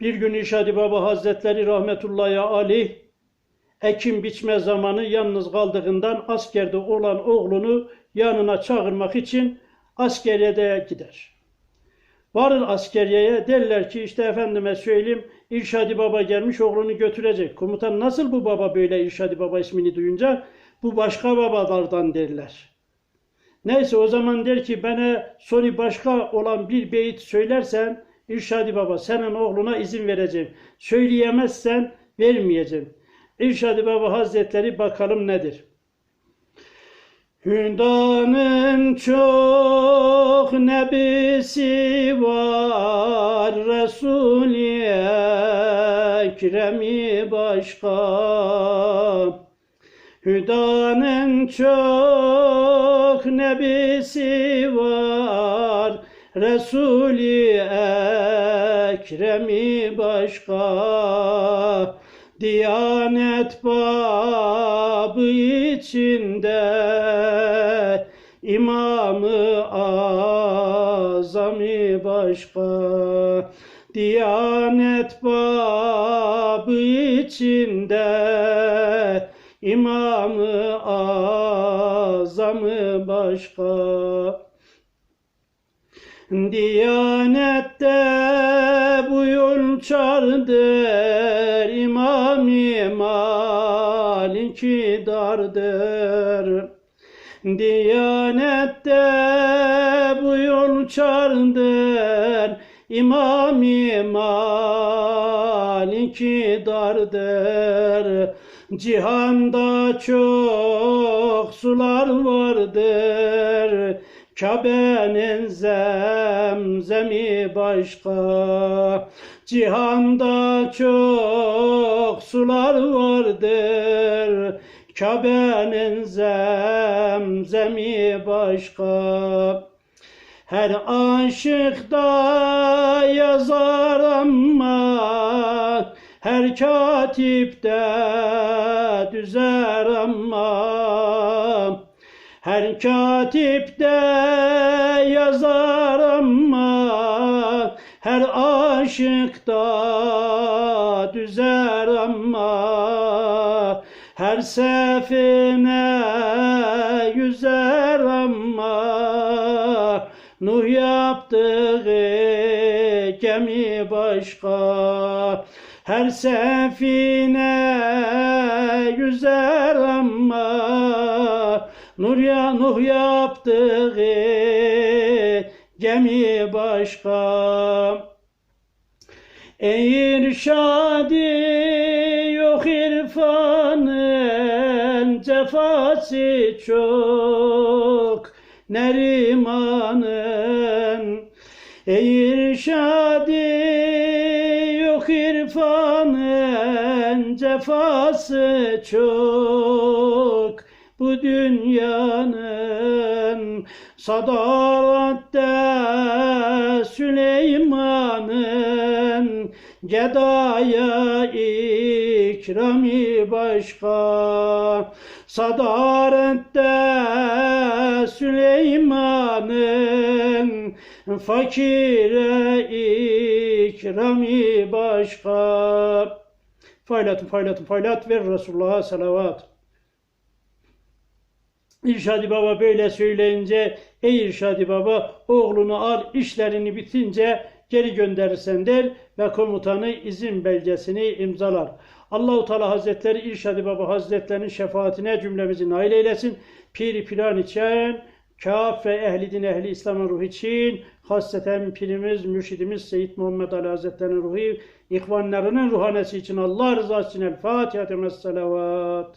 Bir gün İrşadi Baba Hazretleri rahmetullahi aleyh ekim biçme zamanı yalnız kaldığından askerde olan oğlunu yanına çağırmak için askeriyede gider. Varır askeriyeye derler ki işte efendime söyleyeyim İrşadi Baba gelmiş oğlunu götürecek. Komutan nasıl bu baba böyle İrşadi Baba ismini duyunca bu başka babalardan derler. Neyse o zaman der ki bana sonu başka olan bir beyit söylersen İrşadi Baba senin oğluna izin vereceğim. Söyleyemezsen vermeyeceğim. İrşadi Baba Hazretleri bakalım nedir? Hündanın çok nebisi var Resul-i Ekrem'i başka Hüdanın çok nebisi var Resul-i Ekrem'i başka Diyanet babı içinde İmamı azami başka Diyanet babı içinde İmamı azamı başka Diyanette bu yol çardır İmam-ı Maliki dardır. Diyanette bu yol çardır İmam-ı Maliki dardır. Cihanda çok sular vardır Kabe'nin zemzemi başka Cihanda çok sular vardır. Kabe'nin zemzemi başka her aşık da yazar ama her katip de düzer ama her katip de yazar ama her aşık da düzer ama her sefine yüzer ama Nuh yaptığı gemi başka her sefine yüzer ama Nur ya Nuh yaptığı gemi başka. Ey irşadi yok irfanın cefası çok Nerimanın. Ey irşadi yok irfanın cefası çok bu dünyanın sadaratte Süleyman'ın gedaya ikrami başka. Sadarette Süleyman'ın fakire ikrami başka. Faylatun faylatun faylat ver Resulullah'a salavat İrşadi Baba böyle söyleyince ey İrşadi Baba oğlunu al işlerini bitince geri gönderirsen der ve komutanı izin belgesini imzalar. Allahu Teala Hazretleri İrşadi Baba Hazretlerinin şefaatine cümlemizi nail eylesin. Piri plan için, kaf ve ehli din ehli İslam'ın ruhu için, hasreten pirimiz, mürşidimiz Seyyid Muhammed Ali Hazretleri'nin ruhu, ihvanlarının ruhanesi için Allah rızası için El Fatiha Temes Selavat.